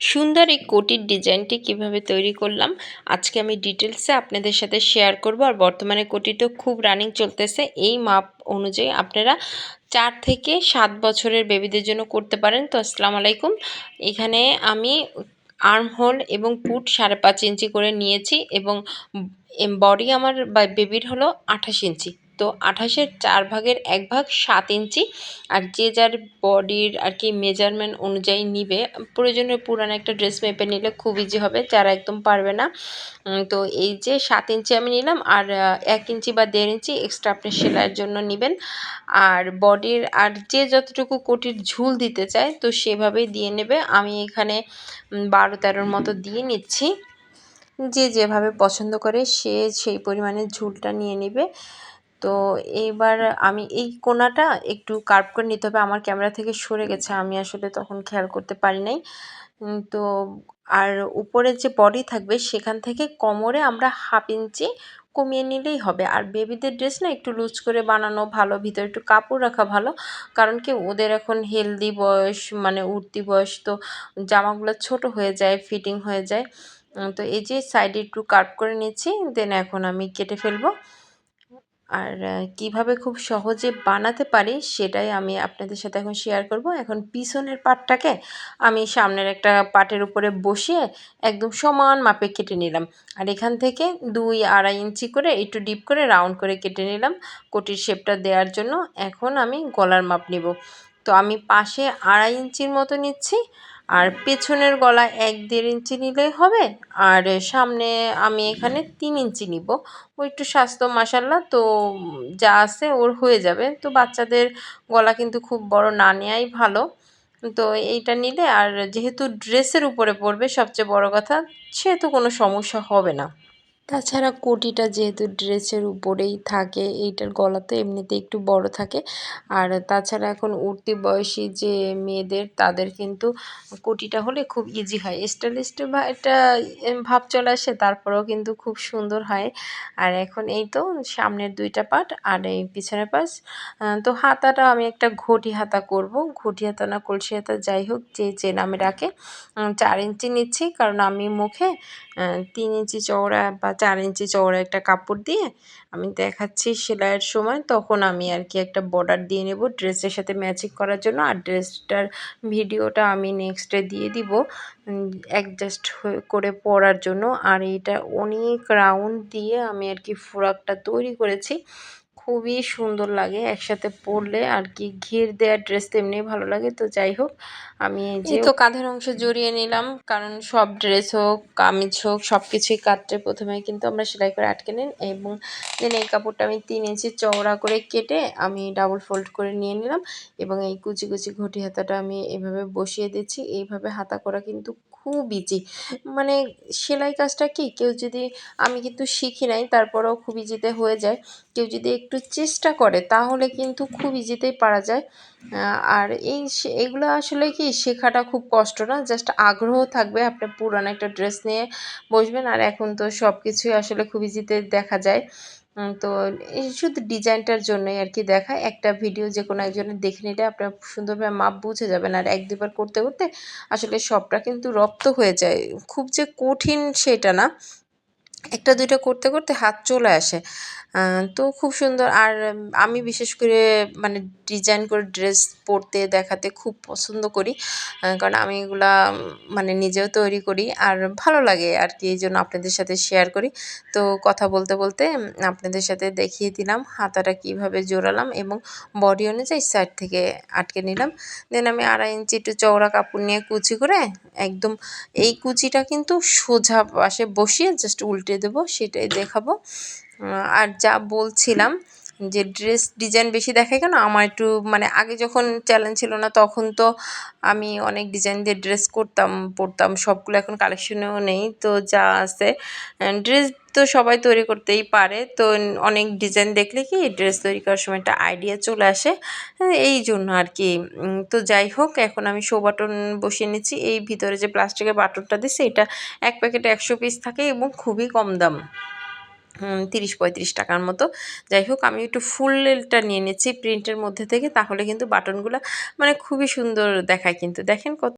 সুন্দর এই কোটির ডিজাইনটি কীভাবে তৈরি করলাম, আজকে আমি ডিটেলসে আপনাদের সাথে শেয়ার করব। আর বর্তমানে কোটি তো খুব রানিং চলতেছে, এই মাপ অনুযায়ী আপনারা চার থেকে সাত বছরের বেবিদের জন্য করতে পারেন। তো আসসালামু আলাইকুম। এখানে আমি আর্ম হোল এবং পুট সাড়ে পাঁচ ইঞ্চি করে নিয়েছি এবং বডি আমার বেবির হলো আঠাশ ইঞ্চি। তো আঠাশের চার ভাগের এক ভাগ সাত ইঞ্চি। আর যে যার বডির আর কি মেজারমেন্ট অনুযায়ী নিবে প্রয়োজনে পুরানো একটা ড্রেস মেপে নিলে খুব ইজি হবে, যারা একদম পারবে না। তো এই যে সাত ইঞ্চি আমি নিলাম, আর এক ইঞ্চি বা দেড় ইঞ্চি এক্সট্রা আপনি সেলাইয়ের জন্য নেবেন। আর বডির আর যে যতটুকু কোটির ঝুল দিতে চায়, তো সেভাবেই দিয়ে নেবে। আমি এখানে বারো তেরোর মতো দিয়ে নিচ্ছি। যে যেভাবে পছন্দ করে সে সেই পরিমাণে ঝুলটা নিয়ে নেবে। তো এইবার আমি এই কোনাটা একটু কার্ভ করে নিতে হবে। আমার ক্যামেরা থেকে সরে গেছে, আমি আসলে তখন খেয়াল করতে পারি নাই। তো আর উপরে যে বডি থাকবে, সেখান থেকে কোমরে আমরা হাফ ইঞ্চি কমিয়ে নিলেই হবে। আর বেবিদের ড্রেস না একটু লুজ করে বানানো ভালো, ভিতরে একটু কাপড় রাখা ভালো। কারণ কি, ওদের এখন হেলদি বয়স মানে উঠতি বয়স, তো জামাগুলো ছোট হয়ে যায় ফিটিং হয়ে যায়। তো এই যে সাইডে একটু কাট করে নিচ্ছি দেন এখন আমি কেটে ফেলব। আর কীভাবে খুব সহজে বানাতে পারি সেটাই আমি আপনাদের সাথে এখন শেয়ার করব। এখন পিছনের পাটটাকে আমি সামনের একটা পাটের উপরে বসিয়ে একদম সমান মাপে কেটে নিলাম। আর এখান থেকে দুই আড়াই ইঞ্চি করে একটু ডিপ করে রাউন্ড করে কেটে নিলাম কোটির শেপটা দেওয়ার জন্য। এখন আমি গলার মাপ নিব। তো আমি পাশে আড়াই ইঞ্চির মতো নিচ্ছি আর পেছনের গলা এক দেড় ইঞ্চি নিলেই হবে, আর সামনে আমি এখানে তিন ইঞ্চি নিব। ও একটু স্বাস্থ্য মাসাল্লা তো যা আছে ওর হয়ে যাবে। তো বাচ্চাদের গলা কিন্তু খুব বড়, না নেওয়াই ভালো। তো এইটা নিলে, আর যেহেতু ড্রেসের উপরে পড়বে সবচেয়ে বড় কথা সেহেতু কোনো সমস্যা হবে না। তাছাড়া কোটিটা যেহেতু ড্রেসের উপরেই থাকে, এইটার গলা তো এমনিতে একটু বড় থাকে। আর তাছাড়া এখন উঠতি বয়সী যে মেয়েদের, তাদের কিন্তু কোটিটা হলে খুব ইজি হয়। স্টাইল স্টাইল বা একটা ভাব চলে আসে, তারপরেও কিন্তু খুব সুন্দর হয়। আর এখন এই তো সামনের দুইটা পাট আর এই পিছনের পাশ তো হাতাটা আমি একটা ঘটি হাতা করব। ঘটি হাতা না, কলসি হাতা যাই হোক, যে যে নামে রাখে চার ইঞ্চি নিচ্ছি, কারণ আমি মুখে তিন ইঞ্চি চওড়া বা চার ইঞ্চি চওড়া একটা কাপড় দিয়ে আমি দেখাচ্ছি সেলাইয়ের সময়। তখন আমি আর কি একটা বর্ডার দিয়ে নেব ড্রেসের সাথে ম্যাচিং করার জন্য। আর ড্রেসটার ভিডিওটা আমি নেক্সটে দিয়ে দিব অ্যাডজাস্ট করে পরার জন্য। আর এটা অনেক রাউন্ড দিয়ে আমি আর কি ফ্রকটা তৈরি করেছি। খুবই সুন্দর লাগে একসাথে পরলে আর কি ঘির দেওয়ার ড্রেস তেমনি ভালো লাগে। তো যাই হোক, আমি যে তো কাঁধের অংশ জড়িয়ে নিলাম, কারণ সব ড্রেস হোক, কামিজ হোক সব কিছুই কাটতে প্রথমে কিন্তু আমরা সেলাই করে আটকে নিন এবং দেন এই কাপড়টা আমি তিন ইঞ্চি চওড়া করে কেটে আমি ডাবল ফোল্ড করে নিয়ে নিলাম এবং এই কুচি কুচি ঘটি হাতাটা আমি এভাবে বসিয়ে দিচ্ছি। এইভাবে হাতা করা কিন্তু খুব ইজি মানে সেলাই কাজটা কি? কেউ যদি আমি কিন্তু শিখি নাই, তারপরেও খুব ইজিতে হয়ে যায়। কেউ যদি একটু চেষ্টা করে, তাহলে কিন্তু খুব ইজিতেই পারা যায়। আর এই এগুলো আসলে কি শেখাটা খুব কষ্ট না? জাস্ট আগ্রহ থাকবে আপনি পুরানো একটা ড্রেস নিয়ে বসবেন, আর এখন তো সব কিছুই আসলে খুব ইজিতে দেখা যায়। তো এই শুধু ডিজাইনটার জন্যই আর কি দেখা একটা ভিডিও যে কোনো একজনের দেখে নিলে আপনার সুন্দরভাবে মাপ বুঝে যাবেন। আর এক দুবার করতে করতে আসলে সবটা কিন্তু রপ্ত হয়ে যায়। খুব যে কঠিন সেটা না। একটা, দুইটা করতে করতে হাত চলে আসে। তো খুব সুন্দর। আর আমি বিশেষ করে মানে ডিজাইন করে ড্রেস পরতে, দেখাতে খুব পছন্দ করি। কারণ আমি এগুলা মানে নিজেও তৈরি করি আর ভালো লাগে আর কি এই জন্য আপনাদের সাথে শেয়ার করি। তো কথা বলতে বলতে আপনাদের সাথে দেখিয়ে দিলাম হাতাটা কীভাবে জোড়ালাম এবং বডি অনুযায়ী সাইড থেকে আটকে নিলাম। দেন আমি আড়াই ইঞ্চি একটু চওড়া কাপড় নিয়ে কুচি করে একদম এই কুচিটা কিন্তু সোজা পাশে বসিয়ে জাস্ট উল্টে দেবো সেটাই দেখাবো। আর যা বলছিলাম যে ড্রেস ডিজাইন বেশি দেখায় কেন? আমার একটু মানে আগে যখন চ্যালেঞ্জ ছিল না, তখন তো আমি অনেক ডিজাইন দিয়ে ড্রেস করতাম, পরতাম, সবগুলো এখন কালেকশনেও নেই, তো যা আছে। ড্রেস তো সবাই তৈরি করতেই পারে, তো অনেক ডিজাইন দেখলে কি ড্রেস তৈরি করার সময় একটা আইডিয়া চলে আসে, এই জন্য আর কি তো যাই হোক, এখন আমি শো বাটন বসিয়ে নিচ্ছি, এই ভিতরে যে প্লাস্টিকের বাটনটা দিচ্ছে, এটা এক প্যাকেটে একশো পিস থাকে এবং খুবই কম দাম। তিরিশ পঁয়ত্রিশ টাকার মতো। যাই হোক, আমি একটু ফুলটা নিয়ে নিচ্ছি প্রিন্টের মধ্যে থেকে, তাহলে কিন্তু বাটনগুলো মানে খুবই সুন্দর দেখায় কিন্তু। দেখেন কত